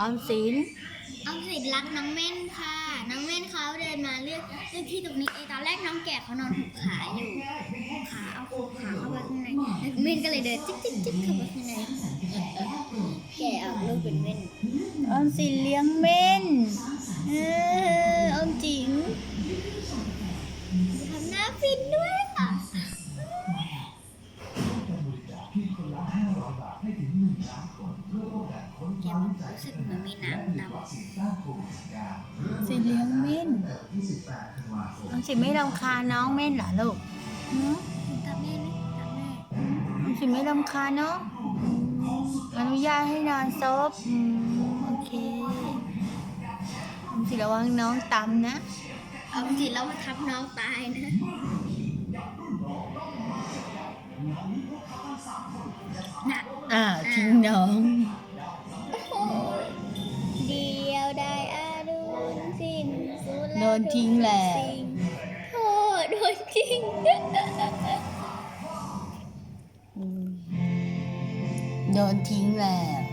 ออมสินออมสินรักน้องเม่นค่ะ น้องเม่นเขาเดินมาเลือกเลือกที่ตรงนี้เองตอนแรกน้องแกะเขานอนหุบขาอยู่ขาเอาขาเข้าไปข้างในเม่นก็เลยเดินจิ๊กจิ๊กจิ๊กเข้าไปข้างในแกะออกลูกเป็นเม่นออมสินเลี้ยงเม่นเออ รู้สึกเหมือนมีน้ำดำสิเลี้ยงเม่นออมสิไม่รำคาญน้องเม่นเหรอลูกหือกับแม่นะกับแม่ออมสิไม่รำคาญเนาะอืมอนุญาตให้นอนซบโอเคออมสิระวังน้องตำนะเอาจริงแล้วมาทับน้องตายนะนะอ่าทิ้งน้อง ดโดนทิ้งแหละโอ้โดนทิ้งอืมโดนทิ้งแล้ว